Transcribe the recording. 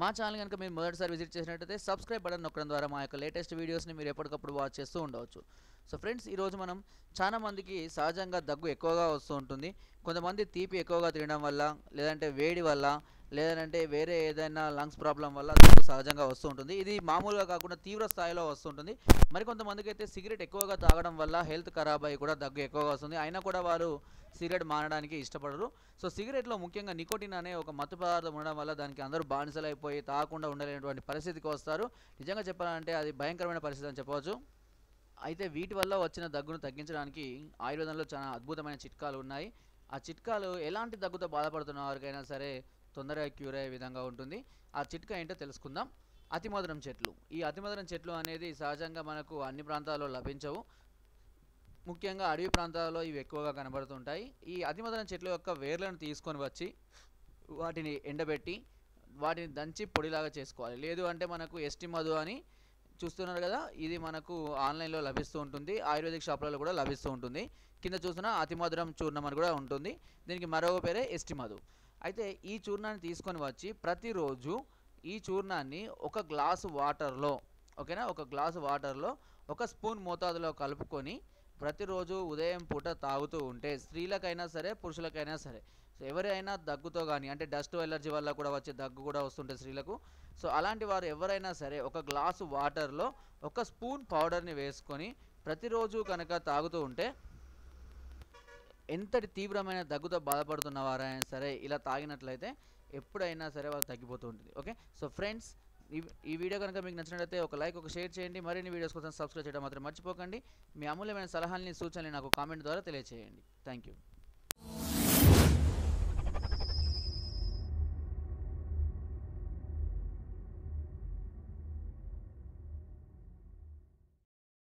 మా ఛానల్ కనుక మీరు మొదటిసారి విజిట్ చేసినట్టయితే సబ్స్క్రైబ్ బటన్ నొక్కడం ద్వారా మా యొక్క లేటెస్ట్ వీడియోస్ని మీరు ఎప్పటికప్పుడు వాచ్ చేస్తూ ఉండవచ్చు. సో ఫ్రెండ్స్ ఈరోజు మనం చాలా మందికి సహజంగా దగ్గు ఎక్కువగా వస్తూ ఉంటుంది. కొంతమంది తీపి ఎక్కువగా తినడం వల్ల లేదంటే వేడి వల్ల లేదంటే వేరే ఏదైనా లంగ్స్ ప్రాబ్లం వల్ల దగ్గు సహజంగా వస్తూ ఉంటుంది. ఇది మామూలుగా కాకుండా తీవ్ర స్థాయిలో వస్తుంటుంది మరికొంతమందికి అయితే సిగరెట్ ఎక్కువగా తాగడం వల్ల హెల్త్ ఖరాబ్ అయ్యి కూడా దగ్గు ఎక్కువగా వస్తుంది. అయినా కూడా వారు సిగరెట్ మానడానికి ఇష్టపడరు. సో సిగరెట్లో ముఖ్యంగా నికోటిన్ అనే ఒక మత్తు పదార్థం ఉండడం వల్ల దానికి అందరూ బానిసలైపోయి తాగకుండా ఉండలేనటువంటి పరిస్థితికి వస్తారు. నిజంగా చెప్పాలంటే అది భయంకరమైన పరిస్థితి అని చెప్పవచ్చు. అయితే వీటి వల్ల వచ్చిన దగ్గును తగ్గించడానికి ఆయుర్వేదంలో చాలా అద్భుతమైన చిట్కాలు ఉన్నాయి. ఆ చిట్కాలు ఎలాంటి దగ్గుతో బాధపడుతున్న వారికైనా సరే తొందరగా క్యూర్ అయ్యే విధంగా ఉంటుంది. ఆ చిట్కా ఏంటో తెలుసుకుందాం. అతిమధురం చెట్లు. ఈ అతిమధురం చెట్లు అనేది సహజంగా మనకు అన్ని ప్రాంతాల్లో లభించవు. ముఖ్యంగా అడవి ప్రాంతాల్లో ఇవి ఎక్కువగా కనబడుతుంటాయి. ఈ అతిమధురం చెట్ల యొక్క వేర్లను తీసుకొని వచ్చి వాటిని ఎండబెట్టి వాటిని దంచి పొడిలాగా చేసుకోవాలి. లేదు అంటే మనకు ఎస్టి మధు అని చూస్తున్నారు కదా ఇది మనకు ఆన్లైన్లో లభిస్తూ ఉంటుంది. ఆయుర్వేదిక్ షాపులలో కూడా లభిస్తూ ఉంటుంది. కింద చూసిన అతిమధురం చూర్ణం అని కూడా ఉంటుంది. దీనికి మరొక పేరే ఎస్టి మధు. అయితే ఈ చూర్ణాన్ని తీసుకొని వచ్చి ప్రతిరోజు ఈ చూర్ణాన్ని ఒక గ్లాసు వాటర్లో ఓకేనా? ఒక గ్లాసు వాటర్లో ఒక స్పూన్ మోతాదులో కలుపుకొని ప్రతిరోజు ఉదయం పూట తాగుతూ ఉంటే స్త్రీలకైనా సరే పురుషులకైనా సరే సో ఎవరైనా దగ్గుతో కానీ అంటే డస్ట్ ఎలర్జీ వల్ల కూడా వచ్చే దగ్గు కూడా వస్తుంటే స్త్రీలకు సో అలాంటి వారు ఎవరైనా సరే ఒక గ్లాసు వాటర్లో ఒక స్పూన్ పౌడర్ని వేసుకొని ప్రతిరోజు కనుక తాగుతూ ఉంటే ఎంతటి తీవ్రమైన దగ్గుతో బాధపడుతున్న వారైనా సరే ఇలా తాగినట్లయితే ఎప్పుడైనా సరే వాళ్ళకి తగ్గిపోతూ ఉంటుంది. ఓకే? సో ఫ్రెండ్స్ ఈ ఈ వీడియో కనుక మీకు నచ్చినట్లయితే ఒక లైక్ ఒక షేర్ చేయండి. మరిన్ని వీడియోస్ కోసం సబ్స్క్రైబ్ చేయడం మాత్రం మర్చిపోకండి. మీ అమూల్యమైన సలహాలని సూచనలు నాకు కామెంట్ ద్వారా తెలియజేయండి థ్యాంక్ యూ